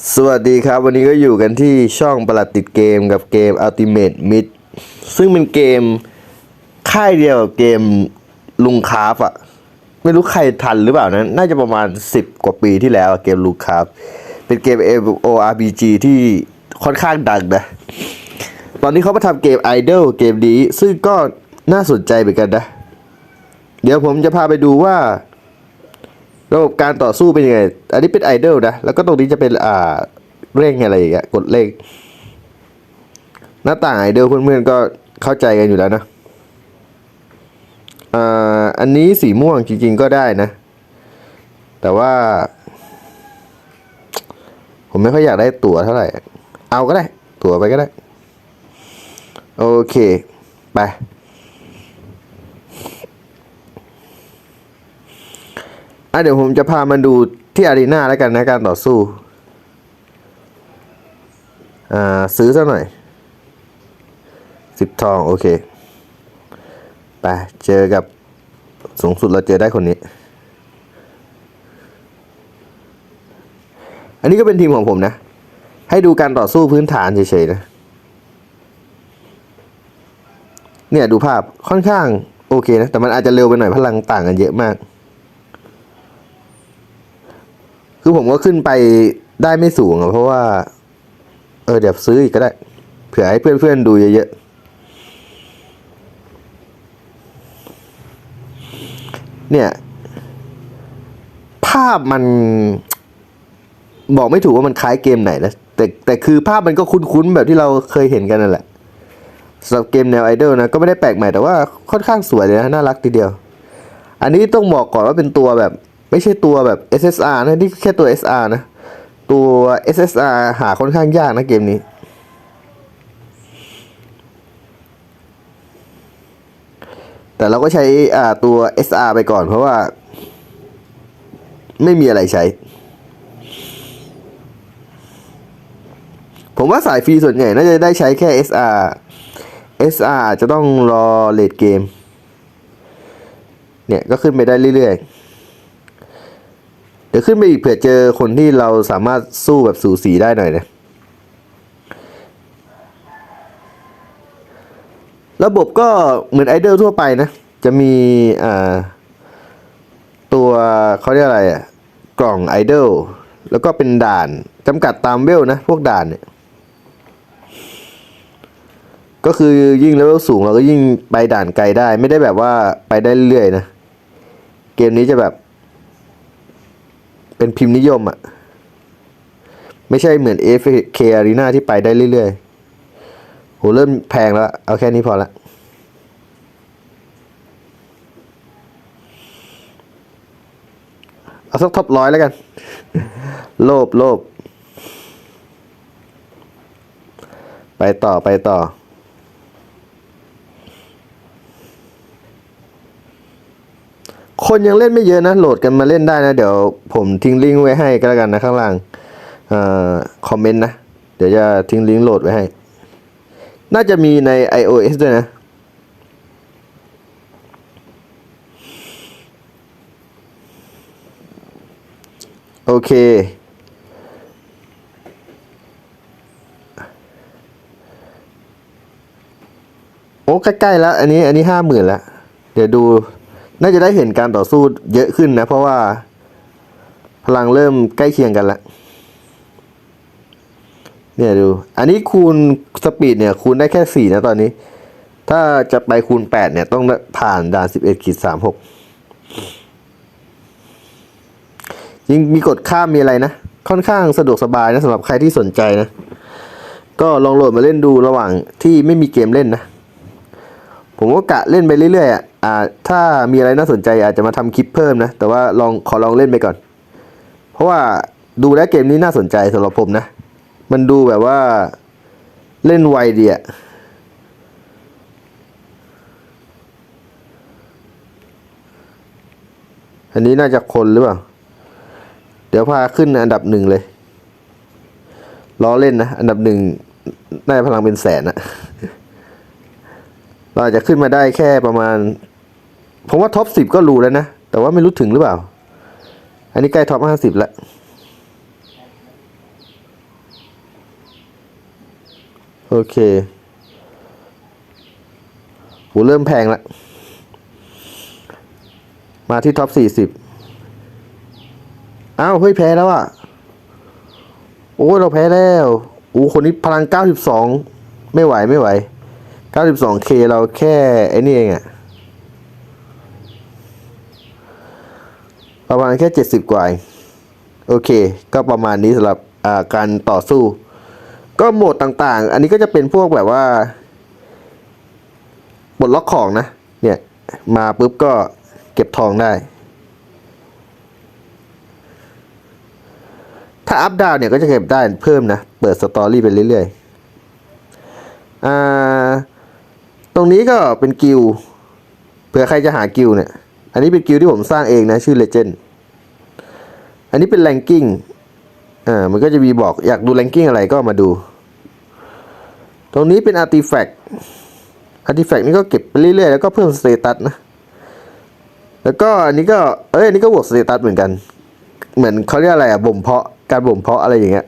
สวัสดีครับ วันนี้ก็อยู่กันที่ช่องประหลัดติดเกมกับเกม Ultimate Mid ซึ่งเป็นเกมค่ายเดียวกับเกมลุงคาร์ฟอะไม่รู้ใครทันหรือเปล่านะ น่าจะประมาณ 10 กว่าปีที่แล้วเกมลุงคาร์ฟเป็นเกม MMORPG ที่ค่อนข้างดังนะ ตอนนี้เขามาทำเกม Idol เกมนี้ ซึ่งก็น่าสนใจเหมือนกันนะ เดี๋ยวผมจะพาไปดูว่า ระบบการต่อสู้เป็นยังไง อันนี้เป็นไอดอลนะ แล้วก็ตรงนี้จะเป็นอ่าเร่งอะไรอย่างเงี้ย กดเร่ง หน้าต่างไอดอลเพื่อนๆก็เข้าใจกันอยู่แล้วนะ อ่า อันนี้สีม่วงจริงๆก็ได้นะ แต่ว่า ผมไม่ค่อยอยากได้ตั๋วเท่าไหร่ เอาก็ได้ ตั๋วไปก็ได้ โอเค ไป อะเดี๋ยวผมจะพามาดูที่อารีนาแล้วกันนะการต่อสู้ อ่า ซื้อซะหน่อยสิบทอง โอเค ไป เจอกับสูงสุดเราเจอได้คนนี้ อันนี้ก็เป็นทีมของผมนะ ให้ดูการต่อสู้พื้นฐานเฉยๆนะ เนี่ย ดูภาพค่อนข้าง โอเคนะ แต่มันอาจจะเร็วไปหน่อยพลังต่างกันเยอะมาก คือผมก็ขึ้นไปได้ไม่สูงอะเพราะว่า เออเดี๋ยวซื้ออีกก็ได้ เผื่อให้เพื่อนๆดูเยอะๆ เนี่ย ภาพมัน บอกไม่ถูกว่ามันคล้ายเกมไหนนะแต่แต่คือภาพมันก็คุ้นๆ แบบที่เราเคยเห็นกันนั่นแหละสำหรับเกมแนวไอดอลนะ ก็ไม่ได้แปลกใหม่แต่ว่าค่อนข้างสวยเลยนะ น่ารักทีเดียว อันนี้ต้องบอกก่อนว่าเป็นตัวแบบ ไม่ใช่ตัวแบบ SSR นะนี่แค่ตัว SR นะ ตัว SSR หาค่อนข้างยากนะเกมนี้ แต่เราก็ใช้อ่าตัว SR ไปก่อนเพราะว่า ไม่มีอะไรใช้ ผมว่าสายฟรีส่วนใหญ่น่าจะได้ใช้แค่ SR SR อาจจะต้องรอเลดเกม เนี่ยก็ขึ้นไปได้เรื่อยๆ เดี๋ยวขึ้นไปอีกเผื่อเจอคนที่เราสามารถสู้แบบสูสีได้หน่อยนะระบบก็เหมือนไอดอลทั่วไปนะ จะมีตัวเขาเรียกอะไรอะกล่องไอดอลแล้วก็เป็นด่านจำกัดตามเวลนะ พวกด่านเนี่ยก็คือยิ่งเลเวลสูงเราก็ยิ่งไปด่านไกลได้ ไม่ได้แบบว่าไปได้เรื่อยๆนะ เกมนี้จะแบบ เป็นพิมพ์นิยมอะ่ะ ไม่ใช่เหมือน AFK Arena ที่ไปได้เรื่อยๆ โห เริ่มแพงแล้ว เอาแค่นี้พอละเอาสักท็อปร้อยแล้วกัน โลภโลภไปต่อไปต่อ คนยังเล่นไม่เยอะนะ โหลดกันมาเล่นได้นะ เดี๋ยวผมทิ้งลิงก์ไว้ให้ก็แล้วกันนะข้างล่างอคอมเมนต์นะ เดี๋ยวจะทิ้งลิงก์โหลดไว้ให้ น่าจะมีใน iOS ด้วยนะโอเค โอ้ใกล้ๆแล้ว อันนี้อันนี้ห้าหมื่นแล้ว เดี๋ยวดู น่าจะได้เห็นการต่อสู้เยอะขึ้นนะ เพราะว่า พลังเริ่มใกล้เคียงกันแล้วเนี่ยดู อันนี้คูณสปีดเนี่ยคูณได้แค่สี่นะตอนนี้ ถ้าจะไปคูณแปดเนี่ยต้องผ่านด่านสิบเอ็ดขีดสามหกยิงมีกดข้ามมีอะไรนะ ค่อนข้างสะดวกสบายนะสำหรับใครที่สนใจนะ ก็ลองโหลดมาเล่นดูระหว่างที่ไม่มีเกมเล่นนะ ผมก็กะเล่นไปเรื่อยๆอะอ่าถ้ามีอะไรน่าสนใจอาจจะมาทำคลิปเพิ่มนะ แต่ว่าลองขอลองเล่นไปก่อน เพราะว่าดูแล้วเกมนี้น่าสนใจสำหรับผมนะ มันดูแบบว่าเล่นไวดีอะอันนี้น่าจะคนหรือเปล่า เดี๋ยวพาขึ้นอันดับหนึ่งเลย ล้อเล่นนะ อันดับหนึ่งน่าจะพลังเป็นแสนอะ เราอาจจะขึ้นมาได้แค่ประมาณ ผมว่าท็อปสิบก็รู้แล้วนะ แต่ว่าไม่รู้ถึงหรือเปล่า อันนี้ใกล้ท็อปห้าสิบแล้วโอเคโหเริ่มแพงละ มาที่ท็อปสี่สิบอ้าว เฮ้ย แพ้แล้วอะ โอ้ เราแพ้แล้วโอ้คนนี้พลังเก้าสิบสองไม่ไหวไม่ไหว เก้าสิบสองเคเราแค่ไอ้นี่เองอะประมาณแค่เจ็ดสิบกว่า โอเค ก็ประมาณนี้สำหรับการต่อสู้ ก็โหมดต่างๆ อันนี้ก็จะเป็นพวกแบบว่าปลดล็อกของนะ เนี่ย มาปุ๊บก็เก็บทองได้ ถ้าอัพดาวเนี่ยก็จะเก็บได้เพิ่มนะ เปิดสตอรี่ไปเรื่อยๆอ่า ตรงนี้ก็เป็นกิลเผื่อใครจะหากิลเนี่ย อันนี้เป็นกิลที่ผมสร้างเองนะ ชื่อ Legend อันนี้เป็นแรงกิ้งอ่ามันก็จะมีบอกอยากดูแรงกิ้งอะไรก็มาดู ตรงนี้เป็นอาร์ติแฟกต์อาร์ติแฟกต์นี่ก็เก็บไปเรื่อยๆ แล้วก็เพิ่มสเตตัสนะ แล้วก็อันนี้ก็ เอ้ยอันนี้ก็บวกสเตตัสเหมือนกัน เหมือนเขาเรียกอะไรอะบ่มเพาะการบ่มเพาะอะไรอย่างเงี้ย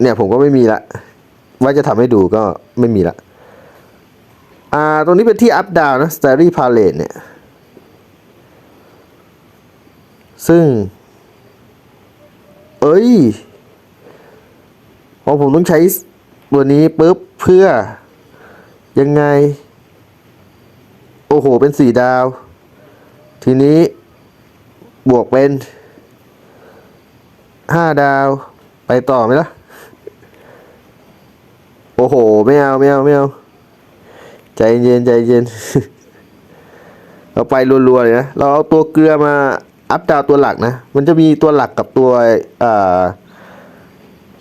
เนี่ยผมก็ไม่มีละ ว่าจะทำให้ดูก็ไม่มีละ อ่าตรงนี้เป็นที่อัพดาวนะ Starry Palette เนี่ย ซึ่ง เอ้ยพอผมต้องใช้ตัวนี้ปุ๊บเพื่อ ยังไง โอ้โห เป็นสี่ดาว ทีนี้ บวกเป็นห้าดาว ไปต่อไหมล่ะ โอ้โห ไม่เอา ไม่เอา ไม่เอา ใจเย็นใจเย็น เราไปรัวๆเลยนะ เราเอาตัวเกลือมาอัพดาวตัวหลักนะ มันจะมีตัวหลักกับตัว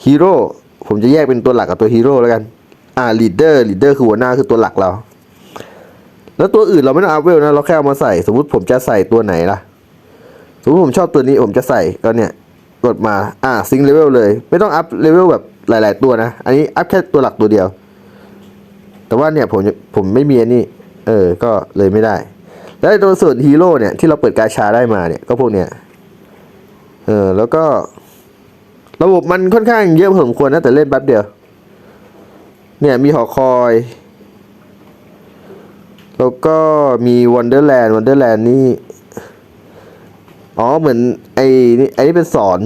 ฮีโร่ ผมจะแยกเป็นตัวหลักกับตัวฮีโร่แล้วกัน อ่าลีดเดอร์ลีดเดอร์คือหัวหน้าคือตัวหลักเรา แล้วตัวอื่นเราไม่ต้องอัพเวลนะ เราแค่เอามาใส่ สมมติผมจะใส่ตัวไหนล่ะ สมมติผมชอบตัวนี้ผมจะใส่ก็เนี่ย กดมา อ่าซิงเลเวลเลย ไม่ต้องอัพเลเวลแบบหลาย ๆ ตัวนะ อันนี้อัพแค่ตัวหลักตัวเดียว แต่ว่าเนี่ยผมผมไม่มีอันนี้ เออ ก็เลยไม่ได้ แล้วไอ้ตัวส่วนฮีโร่เนี่ยที่เราเปิดกาชาได้มาเนี่ยก็พวกเนี้ย เออ แล้วก็ ระบบมันค่อนข้างเยอะพอสมควรนะแต่เล่นแป๊บเดียว เนี่ยมีหอคอย แล้วก็มีวันเดอร์แลนด์วันเดอร์แลนด์นี่ อ๋อเหมือนไอ้นี่ไอ้นี่เป็นสอน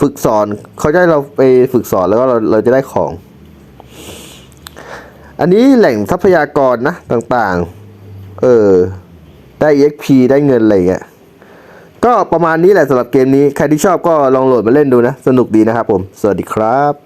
ฝึกสอนเขาจะให้เราไปฝึกสอนแล้วก็เราเราจะได้ของ อันนี้แหล่งทรัพยากรนะต่างๆ เออ ได้ EXP ได้เงินอะไรอย่างเงี้ย ก็ประมาณนี้แหละสำหรับเกมนี้ ใครที่ชอบก็ลองโหลดมาเล่นดูนะ สนุกดีนะครับผม สวัสดีครับ